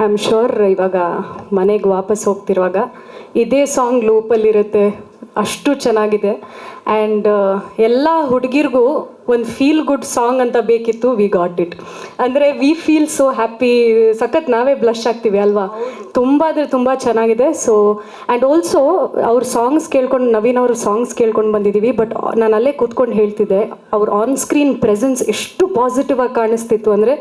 I am sure ಇವಾಗ ಮನೆಗೆ ವಾಪಸ್ ಹೋಗ್ತಿರುವಾಗ ಇದೇ ಸಾಂಗ್ ಲೂಪಲ್ಲಿರುತ್ತೆ ಅಷ್ಟು ಚೆನ್ನಾಗಿದೆ. ಆ್ಯಂಡ್ ಎಲ್ಲ ಹುಡುಗಿರಿಗೂ ಒಂದು ಫೀಲ್ ಗುಡ್ ಸಾಂಗ್ ಅಂತ ಬೇಕಿತ್ತು ವಿ ಗಾಟ್ ಇಟ್ ಅಂದರೆ ವಿ ಫೀಲ್ ಸೊ ಹ್ಯಾಪಿ ಸಖತ್ ನಾವೇ ಬ್ಲಶ್ ಆಗ್ತೀವಿ ಅಲ್ವಾ? ತುಂಬ ಅಂದರೆ ತುಂಬ ಚೆನ್ನಾಗಿದೆ. ಸೊ ಆ್ಯಂಡ್ ಆಲ್ಸೋ ಅವ್ರ ಸಾಂಗ್ಸ್ ಕೇಳ್ಕೊಂಡು, ನವೀನ್ ಅವ್ರ ಸಾಂಗ್ಸ್ ಕೇಳ್ಕೊಂಡು ಬಂದಿದ್ದೀವಿ ಬಟ್ ನಾನು ಅಲ್ಲೇ ಕೂತ್ಕೊಂಡು ಹೇಳ್ತಿದ್ದೆ, ಅವ್ರ ಆನ್ ಸ್ಕ್ರೀನ್ ಪ್ರೆಸೆನ್ಸ್ ಎಷ್ಟು ಪಾಸಿಟಿವ್ ಆಗಿ ಕಾಣಿಸ್ತಿತ್ತು ಅಂದರೆ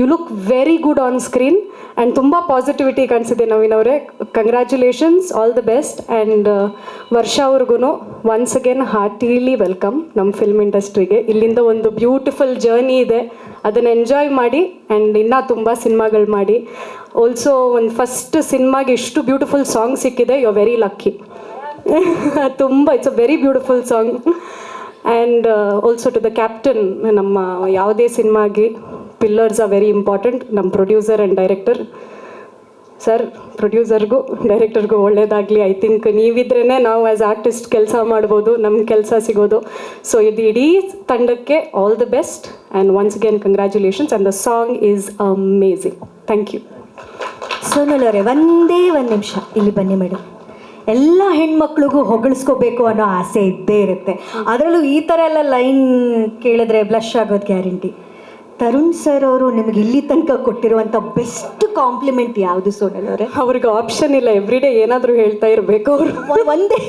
you look very good on screen and ತುಂಬ ಪಾಸಿಟಿವಿಟಿ ಕಾಣಿಸಿದೆ ನವೀನ್ ಅವರೇ. Congratulations all the best and ವರ್ಷ ಅವ್ರಿಗೂ ಒನ್ಸ್ ಅಗೇನ್ ಹಾರ್ಟಿಲಿ ವೆಲ್ಕಮ್ ನಮ್ಮ ಫಿಲ್ಮ್ ಇಂಡಸ್ಟ್ರಿಗೆ ಇಲ್ಲಿಂದ ಒಂದು ಬ್ಯೂಟಿಫುಲ್ ಜರ್ನಿ ಇದೆ. ಅದನ್ನು ಎಂಜಾಯ್ ಮಾಡಿ ಆ್ಯಂಡ್ ಇನ್ನೂ ತುಂಬ ಸಿನಿಮಾಗಳು ಮಾಡಿ. ಆಲ್ಸೋ ಒಂದು ಫಸ್ಟ್ ಸಿನಿಮಾಗೆ ಇಷ್ಟು ಬ್ಯೂಟಿಫುಲ್ ಸಾಂಗ್ ಸಿಕ್ಕಿದೆ. ಯು ವೆರಿ ಲಕ್ಕಿ ತುಂಬ it's a very beautiful song and also to the captain ನಮ್ಮ ಯಾವುದೇ ಸಿನಿಮಾಗೆ ಪಿಲ್ಲರ್ಸ್ ಆರ್ ವೆರಿ ಇಂಪಾರ್ಟೆಂಟ್ ನಮ್ಮ ಪ್ರೊಡ್ಯೂಸರ್ ಆ್ಯಂಡ್ ಡೈರೆಕ್ಟರ್ ಸರ್, ಪ್ರೊಡ್ಯೂಸರ್ಗೂ, ಡೈರೆಕ್ಟರ್ಗೂ ಒಳ್ಳೇದಾಗಲಿ. ಐ ಥಿಂಕ್ ನೀವಿದ್ರೇ ನಾವು ಆ್ಯಸ್ ಆರ್ಟಿಸ್ಟ್ ಕೆಲಸ ಮಾಡ್ಬೋದು ನಮ್ಮ ಕೆಲಸ ಸಿಗೋದು. ಸೊ ಇದು ಇಡೀ ತಂಡಕ್ಕೆ all the best and once again congratulations and the song is amazing thank you Sonal ಅವರೇ ಒಂದೇ ಒಂದು ನಿಮಿಷ. ಇಲ್ಲಿ ಬನ್ನಿ ಮೇಡಮ್ ಎಲ್ಲ ಹೆಣ್ಮಕ್ಳಿಗೂ ಹೊಗಳಿಸ್ಕೋಬೇಕು ಅನ್ನೋ ಆಸೆ ಇದ್ದೇ ಇರುತ್ತೆ. ಅದರಲ್ಲೂ ಈ ಥರ ಎಲ್ಲ ಲೈನ್ ಕೇಳಿದ್ರೆ ಬ್ಲಶ್ ಆಗೋದು ಗ್ಯಾರಂಟಿ ತರುಣ್ ಸರ್ ಅವರು ನಿಮಗೆ ಇಲ್ಲಿ ತನಕ ಕೊಟ್ಟಿರುವಂಥ ಬೆಸ್ಟ್ ಕಾಂಪ್ಲಿಮೆಂಟ್ ಯಾವುದು ಸೋನಲ್ ಅವರೇ? ಅವ್ರಿಗೆ ಆಪ್ಷನ್ ಇಲ್ಲ. ಎವ್ರಿ ಡೇ ಏನಾದರೂ ಹೇಳ್ತಾ ಇರಬೇಕು ಅವರು. ಒಂದೇ.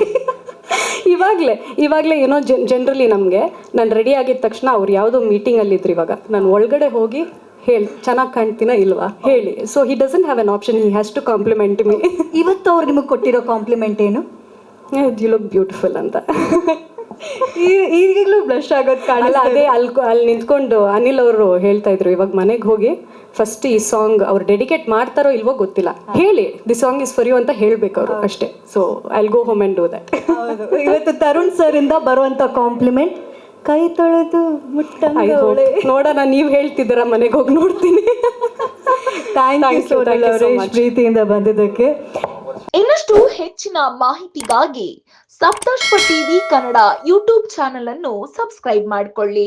ಇವಾಗಲೇ ಇವಾಗಲೇ ಏನೋ ಜನ್ ಜನರಲಿ ನಮಗೆ ನಾನು ರೆಡಿ ಆಗಿದ ತಕ್ಷಣ ಅವ್ರು ಯಾವುದೋ ಮೀಟಿಂಗಲ್ಲಿದ್ರು ಇವಾಗ. ನಾನು ಒಳಗಡೆ ಹೋಗಿ ಹೇಳಿ ಚೆನ್ನಾಗಿ ಕಾಣ್ತೀನ ಇಲ್ವಾ ಹೇಳಿ. So he doesn't have an option he has to compliment me ಇವತ್ತು ಅವ್ರು ನಿಮಗೆ ಕೊಟ್ಟಿರೋ ಕಾಂಪ್ಲಿಮೆಂಟ್ ಏನು? ಯು ಲುಕ್ ಬ್ಯೂಟಿಫುಲ್ ಅಂತ. ಈಗಲೂ ಬ್ಲಶ್ ಆಗೋದು ಕಾಣಲ್ಲ ಅದೇ ಅಲ್ಲಿ ಅಲ್ಲಿ ನಿಂತ್ಕೊಂಡು ಅನಿಲ್ ಅವರು ಹೇಳ್ತಾ ಇದ್ರು ಇವಾಗ ಮನೆಗೆ ಹೋಗಿ ಫಸ್ಟ್ ಈ ಸಾಂಗ್ ಅವ್ರು ಡೆಡಿಕೇಟ್ ಮಾಡ್ತಾರೋ ಇಲ್ವೋ ಗೊತ್ತಿಲ್ಲ. ಹೇಳಿ the song is for you ಅಂತ ಹೇಳ್ಬೇಕು ಅವರು ಅಷ್ಟೇ. So I'll go home and do that. ಇವತ್ತು ತರುಣ್ ಸರ್ ಇಂದ ಬರುವಂತ ಕಾಂಪ್ಲಿಮೆಂಟ್ ಕೈ ತೊಳೆದು ಮುಟ್ಟ ನೋಡೋಣ ನೀವು ಹೇಳ್ತಿದ್ದೀರಾ ಮನೆಗೆ ಹೋಗಿ ನೋಡ್ತೀನಿ. ಥ್ಯಾಂಕ್ ಯು ಪ್ರೀತಿಯಿಂದ ಬಂದಿದ್ದಕ್ಕೆ. ಇನ್ನಷ್ಟು ಹೆಚ್ಚಿನ ಮಾಹಿತಿಗಾಗಿ Saptashwa TV Kannada YouTube channel ಅನ್ನು ಸಬ್ಸ್ಕ್ರೈಬ್ ಮಾಡಿಕೊಳ್ಳಿ.